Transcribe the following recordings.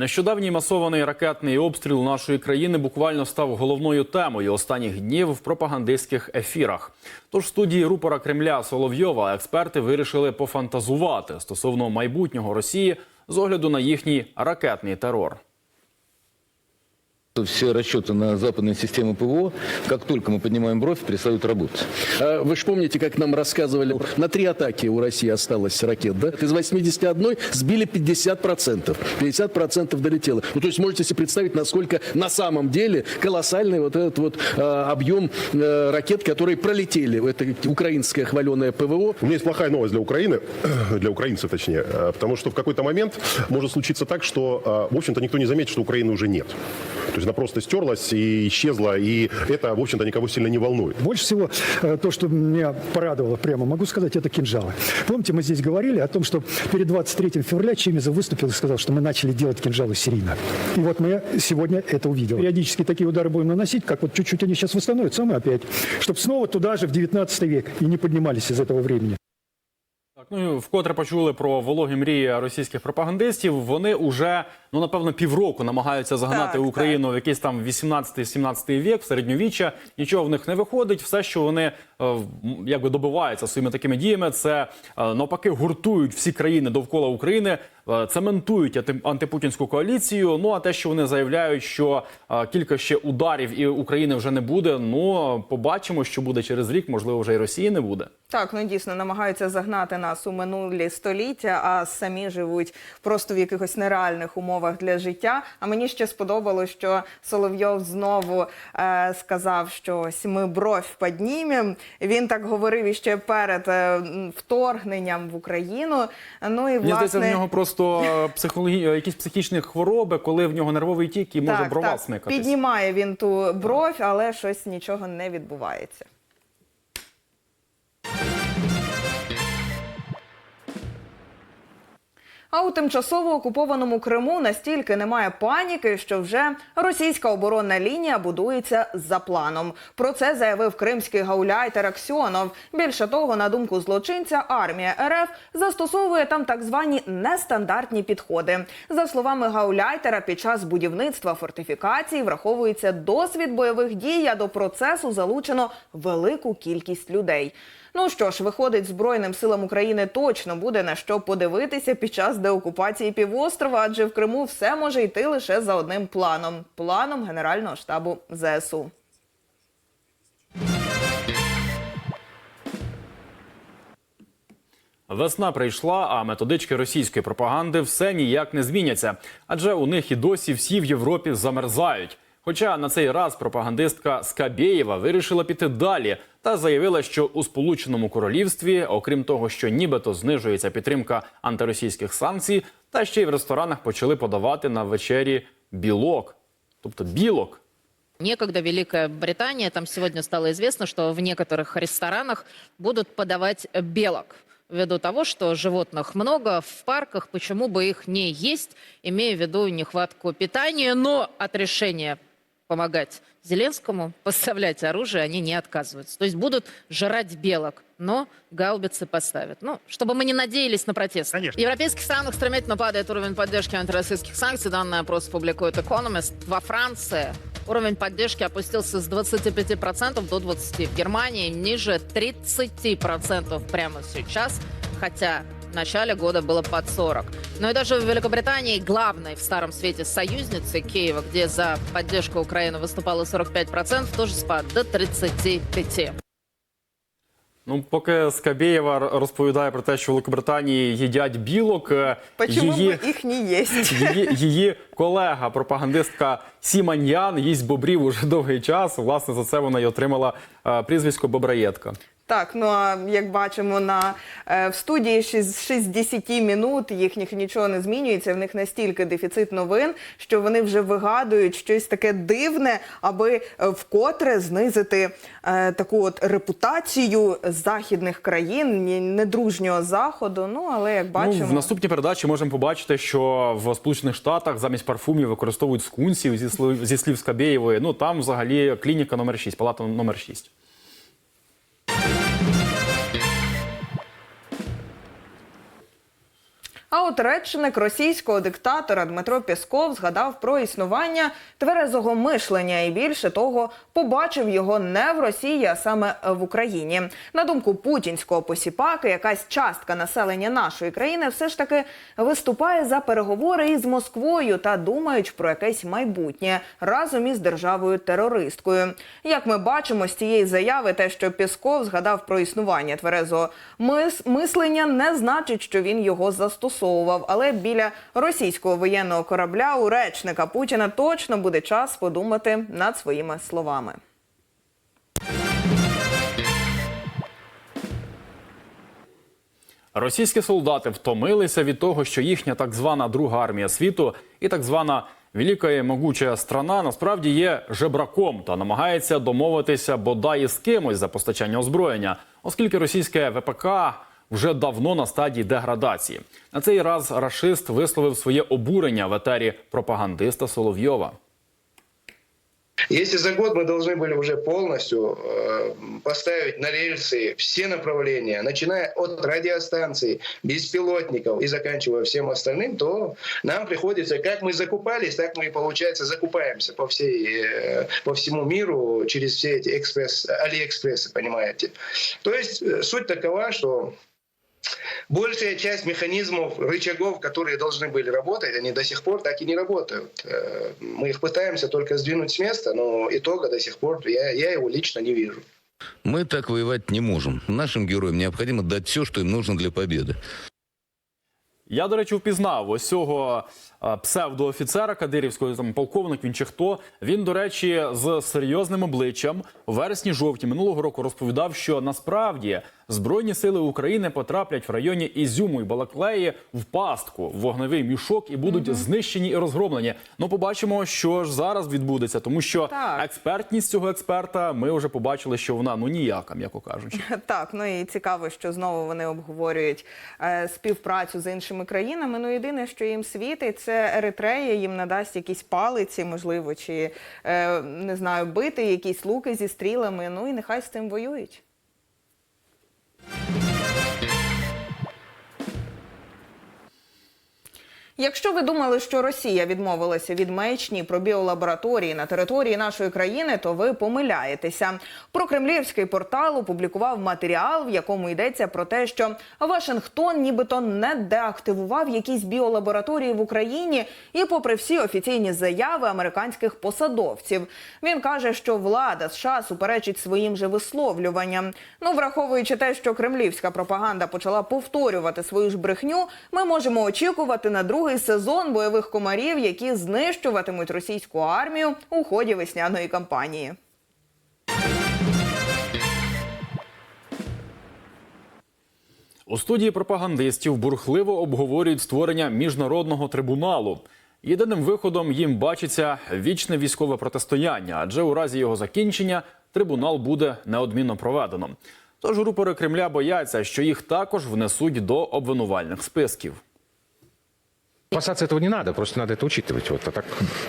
Нещодавній масований ракетний обстріл нашої країни буквально став головною темою останніх днів в пропагандистських ефірах. Тож в студії рупора Кремля Соловйова експерти вирішили пофантазувати стосовно майбутнього Росії з огляду на їхній ракетний терор. Все расчеты на западные системы ПВО, как только мы поднимаем бровь, перестают работать. А Вы же помните, как нам рассказывали, на три атаки у России осталось ракет, да? Из 81 сбили 50%. 50% долетело. Ну, то есть можете себе представить, насколько на самом деле колоссальный вот этот вот а, объем э, ракет, которые пролетели. Это украинское хваленое ПВО. У меня есть плохая новость для Украины, для украинцев точнее, э, потому что в какой-то момент может случиться так, что, э, в общем-то, никто не заметит, что Украины уже нет. То есть она просто стерлась и исчезла, и это, в общем-то, никого сильно не волнует. Больше всего э, то, что меня порадовало, прямо могу сказать, это кинжалы. Помните, мы здесь говорили о том, что перед 23 февраля Чемизов выступил и сказал, что мы начали делать кинжалы серийно. И вот мы сегодня это увидели. Периодически такие удары будем наносить, как вот чуть-чуть они сейчас восстановятся, а мы опять. Чтобы снова туда же, в 19 век, и не поднимались из этого времени. Так, ну вкотре почули про вологі мрії російських пропагандистів. Вони уже ну напевно півроку намагаються загнати Так, Україну в якийсь там 18-17 вік, в середньовіччя. Нічого в них не виходить. Все, що вони якби добиваються своїми такими діями, це е, навпаки гуртують всі країни довкола України, е, цементують анти- антипутінську коаліцію. Ну а те, що вони заявляють, що е, кілька ще ударів і України вже не буде. Ну побачимо, що буде через рік. Можливо, вже і Росії не буде. Так, ну дійсно намагаються загнати нас у минулі століття, а самі живуть просто в якихось нереальних умовах для життя. А мені ще сподобалось, що Соловйов знову е, сказав, що ось ми бровь піднімем. Він так говорив іще перед е, вторгненням в Україну. Ну і власне... здається, в нього просто психологі... е, якісь психічні хвороби, коли в нього нервовий тік і може брова смикатись. піднімає він ту бровь, але щось нічого не відбувається. А у тимчасово окупованому Криму настільки немає паніки, що вже російська оборонна лінія будується за планом. Про це заявив кримський гауляйтер Аксьонов. Більше того, на думку злочинця, армія РФ застосовує там так звані нестандартні підходи. За словами гауляйтера, під час будівництва фортифікацій враховується досвід бойових дій, а до процесу залучено велику кількість людей. Ну що ж, виходить, Збройним силам України точно буде на що подивитися під час деокупації півострова, адже в Криму все може йти лише за одним планом планом Генерального штабу ЗСУ. Весна прийшла, а методички російської пропаганди все ніяк не зміняться, адже у них і досі всі в Європі замерзають. Хоча на цей раз пропагандистка Скабєєва вирішила піти далі та заявила, що у Сполученому Королівстві, окрім того, що нібито знижується підтримка антиросійських санкцій, та ще й в ресторанах почали подавати на вечері білок, тобто білок. Некогда Великая Британия, там сегодня стало известно, что в некоторых ресторанах будут подавать белок. Ввиду того, что животных много в парках, почему бы их не есть, имея в виду нехватку питания, но от решения помогать Зеленскому, поставлять оружие, они не отказываются. То есть будут жрать белок, но гаубицы поставят. Ну, чтобы мы не надеялись на протест. Конечно. В европейских странах стремительно падает уровень поддержки антироссийских санкций. Данный опрос публикует Economist. Во Франции уровень поддержки опустился с 25% до 20%. В Германии ниже 30% прямо сейчас, хотя в начале года было под 40. Но и даже в Великобритании, главной в Старом Свете союзницы Киева, где за поддержку Украины выступало 45%, тоже спад до 35%. Ну, поки Скабєєва р- розповідає про те, що в Великобританії їдять білок, е, Почему її, бы их не есть? її, її колега, пропагандистка Сіманьян, їсть бобрів уже довгий час. Власне, за це вона й отримала е, прізвисько Бобраєтка. Так, ну а як бачимо на е, в студії 60 минут їхніх нічого не змінюється. В них настільки дефіцит новин, що вони вже вигадують щось таке дивне, аби е, вкотре знизити е, таку от репутацію західних країн, недружнього заходу. Ну але як бачимо, Ну, в наступній передачі можемо побачити, що в Сполучених Штатах замість парфумів використовують скунсів зі слів, зі слів Скабєєвої. Ну там взагалі клініка номер 6, палата номер 6. А от речник російського диктатора Дмитро Пєсков згадав про існування тверезого мишлення і більше того, побачив його не в Росії, а саме в Україні. На думку путінського посіпаки, якась частка населення нашої країни все ж таки виступає за переговори із Москвою та думають про якесь майбутнє разом із державою терористкою. Як ми бачимо з цієї заяви, те, що Пєсков згадав про існування тверезого мис- мислення, не значить, що він його застосовував. Але біля російського воєнного корабля у речника Путіна точно буде час подумати над своїми словами. Російські солдати втомилися від того, що їхня так звана друга армія світу і так звана велика і могуча страна насправді є жебраком та намагається домовитися бодай із кимось за постачання озброєння, оскільки російське ВПК вже давно на стадії деградації. На цей раз рашист висловив своє обурення в етері пропагандиста Соловйова. Если за год мы должны были уже полностью э, поставить на рельсы все направления, начиная от радиостанций, беспилотников и заканчивая всем остальным, то нам приходится, как мы закупались, так мы, получается, закупаемся по, всей, э, по всему миру через все эти экспресс, алиэкспрессы, понимаете. То есть э, суть такова, что Большая часть механизмов, рычагов, которые должны были работать, они до сих пор так и не работают. Э, Мы их пытаемся только сдвинуть с места, но итога до сих пор я, я его лично не вижу. Мы так воевать не можем. Нашим героям необходимо дать все, что им нужно для победы. Я, до речі, впізнав ось цього е, псевдоофіцера кадирівського там полковник. Він чи хто. Він, до речі, з серйозним обличчям у вересні-жовтні минулого року розповідав, що насправді збройні сили України потраплять в районі Ізюму і Балаклеї в пастку, в вогневий мішок і будуть знищені і розгромлені. Ну, побачимо, що ж зараз відбудеться, тому що Так. експертність цього експерта ми вже побачили, що вона ну ніяка, м'яко кажучи. Так, ну і цікаво, що знову вони обговорюють е, співпрацю з іншими країнами. Ну єдине, що їм світить, це Еритрея їм надасть якісь палиці, можливо, чи е, не знаю, бити якісь луки зі стрілами. Ну і нехай з цим воюють. Thank you. Якщо ви думали, що Росія відмовилася від маячні про біолабораторії на території нашої країни, то ви помиляєтеся. Прокремлівський портал опублікував матеріал, в якому йдеться про те, що Вашингтон нібито не деактивував якісь біолабораторії в Україні, і, попри всі офіційні заяви американських посадовців, він каже, що влада США суперечить своїм же висловлюванням. Ну, враховуючи те, що кремлівська пропаганда почала повторювати свою ж брехню, ми можемо очікувати на другий сезон бойових комарів, які знищуватимуть російську армію у ході весняної кампанії. У студії пропагандистів бурхливо обговорюють створення міжнародного трибуналу. Єдиним виходом їм бачиться вічне військове протистояння, адже у разі його закінчення трибунал буде неодмінно проведено. Тож рупори Кремля бояться, що їх також внесуть до обвинувальних списків. Опасаться этого не надо, просто надо это учитывать. Вот, а так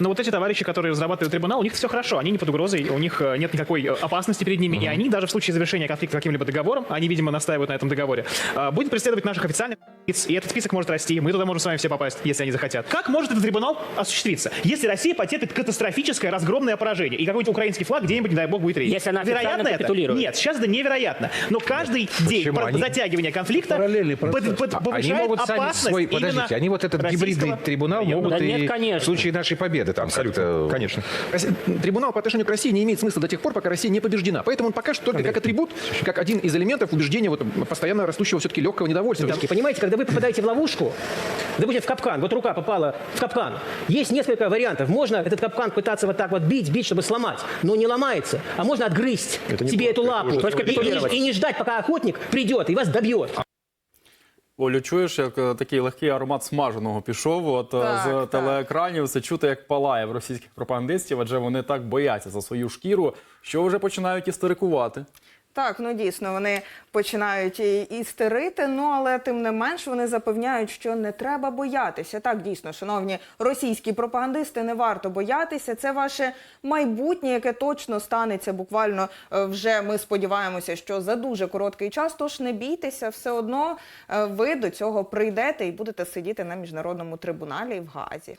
Но вот эти товарищи, которые разрабатывают трибунал, у них все хорошо, они не под угрозой, у них э, нет никакой э, опасности перед ними, и они даже в случае завершения конфликта каким-либо договором, они, видимо, настаивают на этом договоре, э, будет преследовать наших официальных лиц, и этот список может расти, мы туда можем с вами все попасть, если они захотят. Как может этот трибунал осуществиться, если Россия потерпит катастрофическое разгромное поражение, и какой-нибудь украинский флаг где-нибудь, не дай бог, будет реять? Если она Вероятно это? Нет, сейчас это невероятно. Но каждый день Почему? про- Они- затягивания конфликта под- процесс. под- А- они повышает могут сами опасность свой, подождите, они вот этот гибридный российского трибунал могут Да и нет, конечно. в случае нашей победы там абсолютно, Конечно. Трибунал по отношению к России не имеет смысла до тех пор, пока Россия не побеждена. Поэтому он покажет только как атрибут, как один из элементов убеждения вот, постоянно растущего все-таки легкого недовольства. Понимаете, когда вы попадаете в ловушку, допустим, в капкан, вот рука попала в капкан, есть несколько вариантов. Можно этот капкан пытаться вот так вот бить, бить, чтобы сломать, но не ломается. А можно отгрызть себе эту лапу и, и- и не ждать, пока охотник придет и вас добьет. Олю, чуєш, як е, такий легкий аромат смаженого пішов. От е, Так, з так. телеекранів все чути, як палає в російських пропагандистів, адже вони так бояться за свою шкіру, що вже починають істерикувати. Так, ну дійсно, вони починають і істерити, ну але тим не менш вони запевняють, що не треба боятися. Так, дійсно, шановні російські пропагандисти, не варто боятися. Це ваше майбутнє, яке точно станеться буквально е, вже. Ми сподіваємося, що за дуже короткий час. Тож не бійтеся, все одно е, ви до цього прийдете і будете сидіти на міжнародному трибуналі в Гаазі.